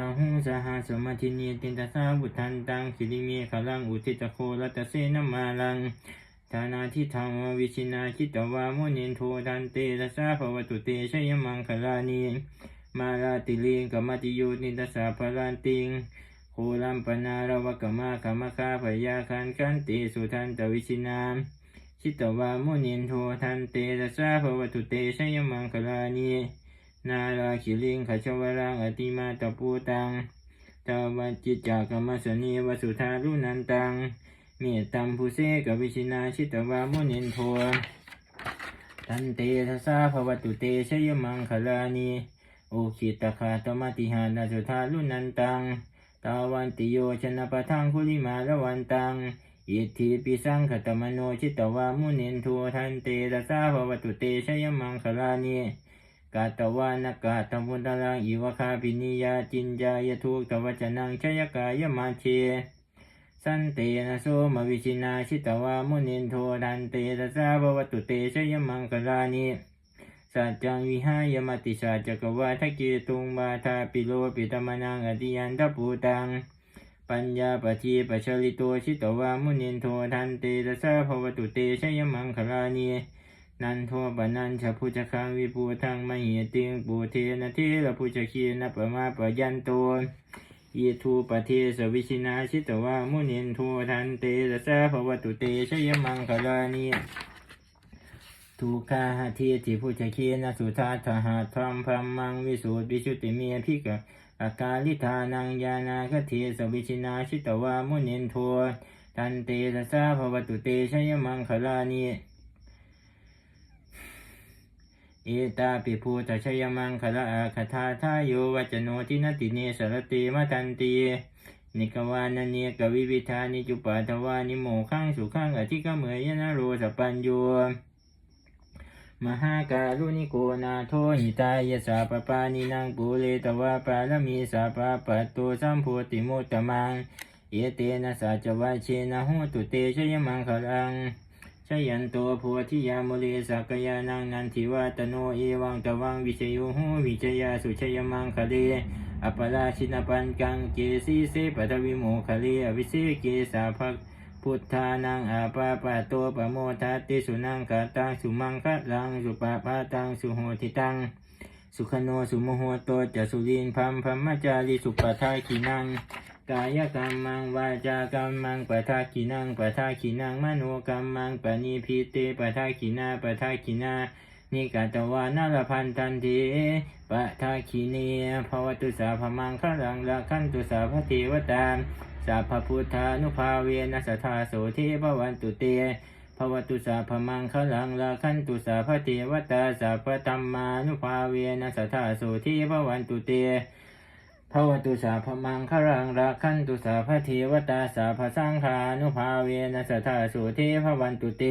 าหุสหสมาธินีตินตสาบุทันตังสิริเมขลังอุทิตโครัตเสนมาลังฐานาทิธรรมวิชินาคิตวามุนินโททันเตตสาภวตุเตชยมังคลานีมาลาติลิงกมติโยนินตสาพลันติงโคลัมปนารวกมาขมคาพยาคันกันติสุทันตวิชินามชิตวามุนินโททันเตตสาภวตุเตชยมังคลานี นาราคิลิงขชวรังอติมาตปูตังตาวัจิตจากรรมสนีวสุธารุนันตัง เมตตัมภูเสกวิชินาชิตวามุนินโททันเตทสาภวตุเตชยมังคลานีโอคิตคาตมติหานาสุธารุนันตัง ตาวันติโยชนะปะทังคุลิมาละวันตังอิทธิปิสังขตมโนชิตวามุนินทัวทันเตระสาภวตุเตชยมังคลานี กาตวานกาตมุตลังอิวคาปินิยาจินจายทุกตวจนังชยกายมาเชสันเตนะโสมวิชินาชิตวามุนินโททันเตระสาภวตุเตชยมังคลานีสัจจังวิหายมติชาจักวาทะเกตุงบาทาปิโลปิตมนังอธิยันทปูตังปัญญาปทีปัชริโตชิตวามุนินโททันเตระสาภวตุเตชยมังคลานี นันโทปนันชะพุชคังวิปูทังมหิติงปูเทนะเทระพุชคีนะปะมาปะยันโตยีทูปะเทสวิชินาชิตวามุนินโททันเตระสาภวตุเตชยมังคลานีทุกาหทีติพุชคีนะสุทัสหะธรรมพรมมังวิสุทธิวิชุติเมียพิกะอากาลิธานังยานาคเทสวิชินาชิตวามุนินโททันเตระสาภวตุเตชยมังคลานี อตาปิภูตชยมังคละอาคาธาทายโยวัจโนทินติเนสรติมาตันตีนิกวานาเนกวิวิธานิจุปาทวานิโมขังสุขังอธิกเมยยนะโรสปัญโยมหาการุณิโกนาโทหิตายสาปปานินางปุเรตวาปารมีสาปาปัตโตสัมโพติมุตตมังเอเตนะสัจวัชเชนะโหตุเตชยมังคลัง ชยันโตโพธิยามุเลสักยานังนันทิวาตโนเอวังตวังวิชโยโหวิจยาสุชยมังคะเลอปราชินปันกังเกสีเสปทวิโมคะเลอวิเศเกสาภคพุทธานังอาปาปะโตปะโมทัตติสุนังกาตังสุมังคะลังสุปาปาตังสุโหติตังสุขโนสุโมโหโตจะสุรินพัมพัมมจาริสุปะทาขีนัง กายกรรมังวาจากรรมังปะทาขีนังปะทาขีนังมโนกรรมังปณิพิเตปะทาขีนาปะทาขีนานิกาตวานาลพันตันทีปะทาขีเนภวตุสาพมังคะลังละขันตุสาพเทวตาสัพพพุทธานุภาเวนัสธาโสเทภวันตุเตภวตุสาพมังคลังลาคันตุสาพเทวตาสัพพธรรมานุภาเวนัสธาโสเทภวันตุเต ภวตุสาพมังครังรักขันตุสาพเทวตาสาพสังขานุภาเวนัสธาโสเทพวันตุเต